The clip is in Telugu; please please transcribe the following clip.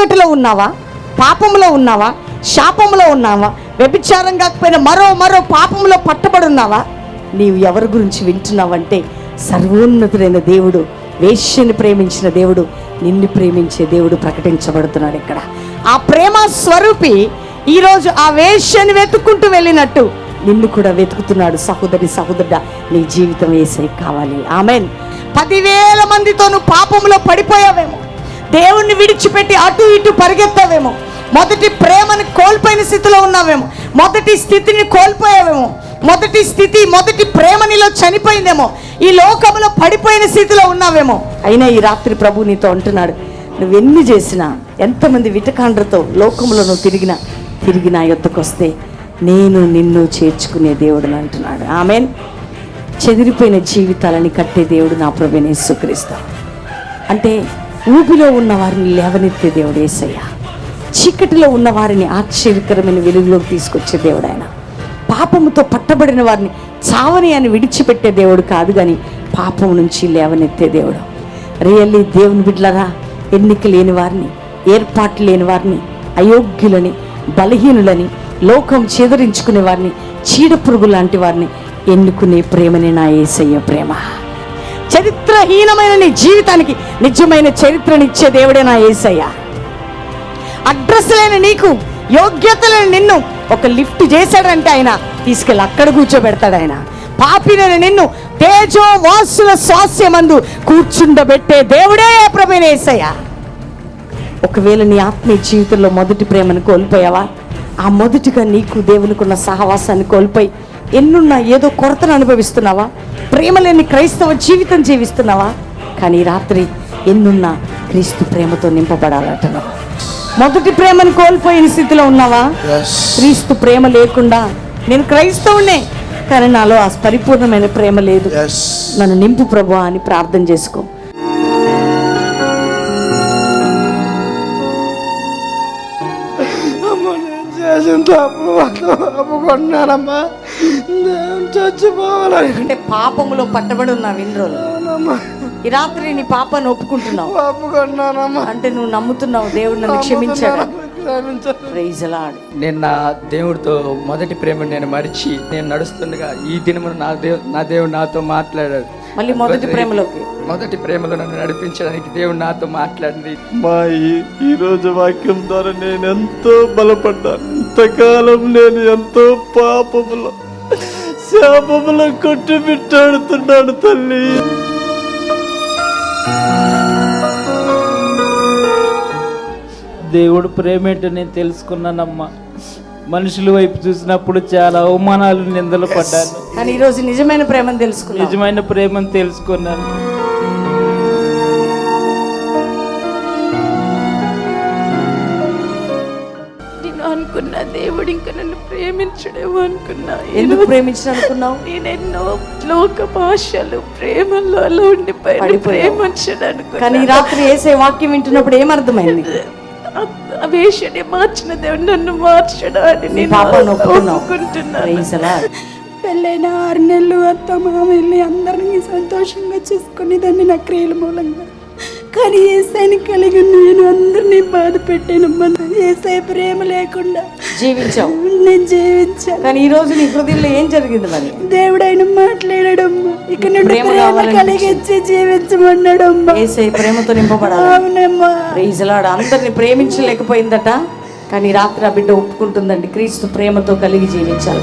చీకటిలో ఉన్నావా? పాపంలో ఉన్నావా? శాపంలో ఉన్నావా? వ్యభిచారం కాకపోయినా మరో మరో పాపంలో పట్టబడి ఉన్నావా? నీవు ఎవరి గురించి వింటున్నావంటే సర్వోన్నతుడైన దేవుడు వేష్యని ప్రేమించిన దేవుడు నిన్ను ప్రేమించే దేవుడు ప్రకటించబడుతున్నాడు ఇక్కడ. ఆ ప్రేమ స్వరూపి ఈరోజు ఆ వేష్యని వెతుక్కుంటూ వెళ్ళినట్టు నిన్ను కూడా వెతుకుతున్నాడు సహోదరి సహోదరుడ నీ జీవితం వేసే కావాలి. ఆమెన్. పదివేల మందితో నువ్వు పాపంలో పడిపోయావేమో. దేవుణ్ణి విడిచిపెట్టి అటు ఇటు పరిగెత్తావేమో. మొదటి ప్రేమని కోల్పోయిన స్థితిలో ఉన్నావేమో. మొదటి స్థితిని కోల్పోయావేమో. మొదటి స్థితి మొదటి ప్రేమ నీలో చనిపోయిందేమో. ఈ లోకంలో పడిపోయిన స్థితిలో ఉన్నావేమో. అయినా ఈ రాత్రి ప్రభు నీతో అంటున్నాడు నువ్వెన్ని చేసినా ఎంతమంది విటకాండ్రతో లోకంలో నువ్వు తిరిగినా తిరిగి నా యొద్దకు వస్తే నేను నిన్ను చేర్చుకునే దేవుడు అంటున్నాడు. ఆమెన్. చెదిరిపోయిన జీవితాలని కట్టే దేవుడు నా ప్రభుని సుక్రీస్తా అంటే ఊపిలో ఉన్న వారిని లేవనెత్తే దేవుడు ఏసయ్య. చీకటిలో ఉన్న వారిని ఆశ్చర్యకరమైన వెలుగులోకి తీసుకొచ్చే దేవుడు ఆయన. పాపముతో పట్టబడిన వారిని చావని అని విడిచిపెట్టే దేవుడు కాదు కానీ పాపం నుంచి లేవనెత్తే దేవుడు. రియల్లీ దేవుని బిడ్డలరా ఎన్నిక లేని వారిని ఏర్పాటు లేని వారిని అయోగ్యులని బలహీనులని లోకం చేదరించుకునే వారిని చీడపురుగు లాంటి వారిని ఎన్నుకునే ప్రేమనే నా ఏసయ్య ప్రేమ. చరిత్రహీనమైన నీ జీవితానికి నిజమైన చరిత్రనిచ్చే దేవుడే నా ఏసయ్య. అడ్రస్ లేని నీకు యోగ్యత లేని నిన్ను ఒక లిఫ్ట్ చేశాడంటే ఆయన తీసుకెళ్ళి అక్కడ కూర్చోబెడతాడు ఆయన. పాపినని నిన్ను తేజో వాసుల స్వాస్యమందు కూర్చుండబెట్టే దేవుడే ప్రభైన ఏసయ్య. ఒకవేళ నీ ఆత్మీయ జీవితంలో మొదటి ప్రేమను కోల్పోయావా ఆ మొదటిగా నీకు దేవునికి ఉన్న సహవాసాన్ని కోల్పోయి ఎన్నున్నా ఏదో కొరతను అనుభవిస్తున్నావా? ప్రేమ లేని క్రైస్తవ జీవితం జీవిస్తున్నావా? కానీ రాత్రి ఎన్నున్నా క్రీస్తు ప్రేమతో నింపబడాలంటున్నావు. మొదటి ప్రేమను కోల్పోయిన స్థితిలో ఉన్నావా? క్రీస్తు ప్రేమ లేకుండా నేను క్రైస్తవునే కానీ నాలో ఆ పరిపూర్ణమైన ప్రేమ లేదు. నన్ను నింపు ప్రభు అని ప్రార్థన చేసుకో. చేసిన చచ్చిపోవాలని అంటే పాపములో పట్టబడి ఉన్నావు ఇన్ని రోజులు ఈ రాత్రి నీ పాపను ఒప్పుకుంటున్నావు. ఒప్పుకుంటున్నానమ్మా అంటే నువ్వు నమ్ముతున్నావు దేవుడు నన్ను క్షమించాడు నేను నా దేవుడితో మొదటి ప్రేమను నేను మరిచి నేను నడుస్తుండగా ఈ దినమున నా దేవు నా దేవుడు నాతో మాట్లాడాడు. మళ్ళీ మొదటి ప్రేమలోకి. మొదటి ప్రేమలో నన్ను నడిపించడానికి దేవుడు నాతో మాట్లాడింది. మా ఈ- ఈ రోజు వాక్యం ద్వారా నేను ఎంతో బలపడ్డాను. ఇంతకాలం నేను ఎంతో పాపములో శాపములో కొట్టి బిట్టాడుతున్నాను తల్లి. దేవుడు ప్రేమేంటో నేను తెలుసుకున్నానమ్మా. మనుషుల వైపు చూసినప్పుడు చాలా అవమానాలు నిందలు పడ్డాను. కానీ ఈరోజు నిజమైన ప్రేమను తెలుసుకున్నావు నిజమైన ప్రేమను తెలుసుకున్నాను. అనుకున్నా దేవుడు ఇంకా నన్ను ప్రేమించడేమో అనుకున్నా. ఎందుకు ప్రేమించిన అనుకున్నావు నేను ఎన్నో లోక భాషలు ప్రేమలో అలా ఉండిపోయాను. ప్రేమించడు అనుకున్నా కానీ రాత్రి వేసే వాక్యం వింటున్నప్పుడు ఏమర్థమైంది? వేషని మార్చిన దేవుడు నన్ను మార్చడం అని నేను ఒప్పుకుంటున్నాను. పెళ్ళైన ఆరు నెలలు అత్త మామల్ని అందరినీ సంతోషంగా చూసుకునేదాన్ని నా క్రియల మూలంగా. కానీ ఏసైని కలిగి నేను అందరినీ బాధ పెట్టానమ్మా. ఏసై ప్రేమ లేకుండా జీవించావు. నేను జీవించాను. కానీ ఈ రోజు నీ హృదయంలో ఏం జరిగింది మరి? దేవుడైన మాట్లాడాడమ్మా. ఇక నుండి ప్రేమ కలిగించి జీవించమన్నాడమ్మా. ఏసే ప్రేమతో నింపబడాలి? అవునమ్మా. అందరిని ప్రేమించలేకపోయిందట. కానీ రాత్రి ఆ బిడ్డ ఒప్పుకుంటుందండి. క్రీస్తు ప్రేమతో కలిగి జీవించాలి.